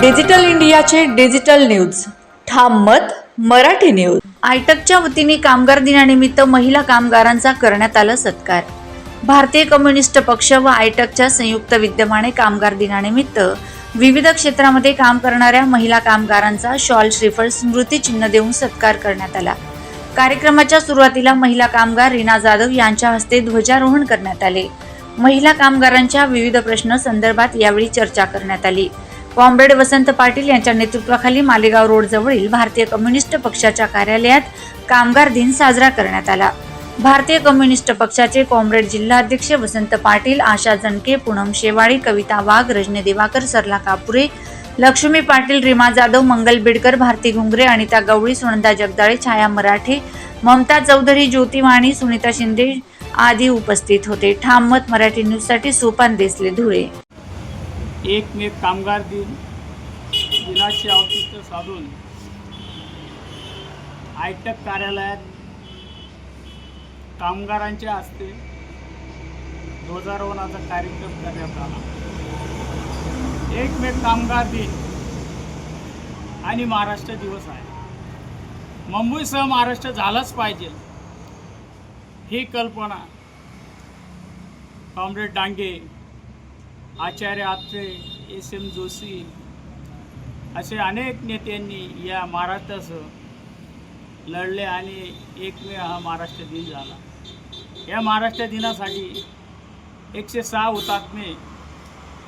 Digital इंडियाचे digital news. ठाम मत मराठी न्यूज. आयटकच्या वतीने कामगार दिनानिमित्त महिला कामगारांचा करण्यात आला सत्कार. भारतीय कम्युनिस्ट पक्ष व आयटकच्या संयुक्त विद्यमाने कामगार दिनानिमित्त विविध क्षेत्रामध्ये काम करणाऱ्या महिला कामगारांचा शॉल श्रीफळ स्मृतिचिन्ह देऊन सत्कार करण्यात आला. कार्यक्रमाच्या सुरुवातीला महिला कामगार रीना जाधव यांच्या हस्ते ध्वजारोहण करण्यात आले. महिला कामगारांच्या विविध प्रश्न संदर्भात यावेळी चर्चा करण्यात आली. कॉम्रेड वसंत पाटील यांच्या नेतृत्वाखाली मालेगाव रोड जवळील भारतीय कम्युनिस्ट पक्षाच्या कार्यालयात कामगार दिन साजरा करण्यात आला. भारतीय कम्युनिस्ट पक्षाचे कॉम्रेड जिल्हाध्यक्ष वसंत पाटील आशा जनके पूनम शेवाळी कविता वाघ रजनी दिवाकर सरला कापुरे लक्ष्मी पाटील रीमा जाधव मंगल बिडकर भारती घुंगरे अनिता गवळी सुनंदा जगदाळे छाया मराठे ममता चौधरी ज्योती वाणी सुनीता शिंदे आदी उपस्थित होते. ठाम मत मराठी न्यूजसाठी सोपान देसले धुळे. एक मे कामगार दिन दिनाचे औचित्य साधून आयटक कार्यालयात कामगारांच्या हस्ते ध्वजारोहणाचा कार्यक्रम करण्यात आला. एक मे कामगार दिन आणि महाराष्ट्र दिवस आहे. मुंबईसह महाराष्ट्र झालाच पाहिजे ही कल्पना comrade Dange Acharya Atre S M Joshi असे अनेक नेत्यांनी या महाराष्ट्रासह लढले आणि एक मे हा महाराष्ट्र दिन झाला. या महाराष्ट्र दिनासाठी एकशे सहा हुतात्मे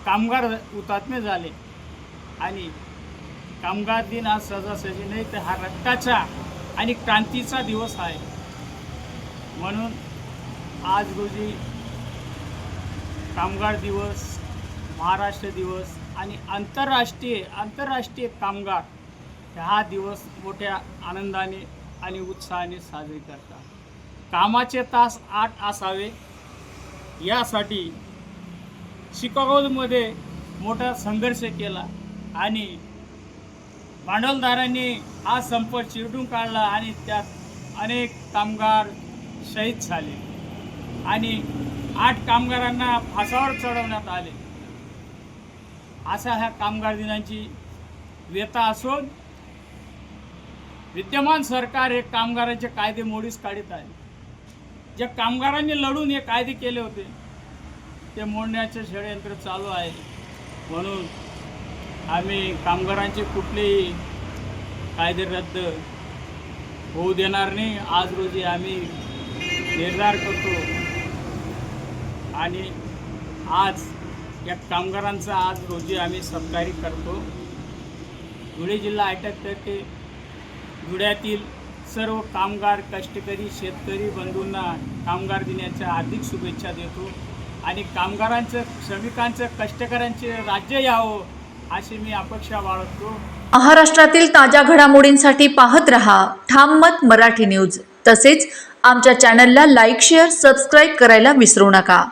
कामगार हुतात्मे झाले आणि कामगार दिन हा सहजासहजी नाही तर हा रक्ताचा आणि क्रांतीचा दिवस आहे. म्हणून आज रोजी कामगार दिवस महाराष्ट्र दिवस आणि आंतरराष्ट्रीय आंतरराष्ट्रीय कामगार हा दिवस मोठ्या आनंदाने आणि उत्साहाने साजरे करतात. कामाचे तास आठ असावे. यासाठी शिकागोमध्ये मोठा संघर्ष केला आणि भांडवलदारांनी हा संप चिरडून काढला आणि त्यात अनेक कामगार शहीद झाले आणि आठ कामगारांना फासावर चढवण्यात आले. असा ह्या कामगार दिनाची व्यथा असून विद्यमान सरकार हे कामगारांचे कायदे मोडीस काढत आहे. ज्या कामगारांनी लढून हे कायदे केले होते ते मोडण्याचे षडयंत्र चालू आहे. म्हणून आम्ही कामगारांचे कुठलेही कायदे रद्द होऊ देणार नाही. आज रोजी आम्ही निर्धार करतो. आणि आज या कामगारांचा आज रोजी आम्ही सत्कारी करतो. धुळे जिल्हा आयटकतर्फे धुळ्यातील सर्व कामगार कष्टकरी शेतकरी बंधूंना कामगार दिनाच्या हार्दिक शुभेच्छा देतो. आणि कामगारांचं श्रमिकांचं कष्टकऱ्यांचे राज्य यावं अशी मी अपेक्षा बाळगतो. महाराष्ट्रातील ताज्या घडामोडींसाठी पाहत रहा ठाम मत मराठी न्यूज. तसेच आमच्या चॅनलला लाईक शेअर सबस्क्राईब करायला विसरू नका.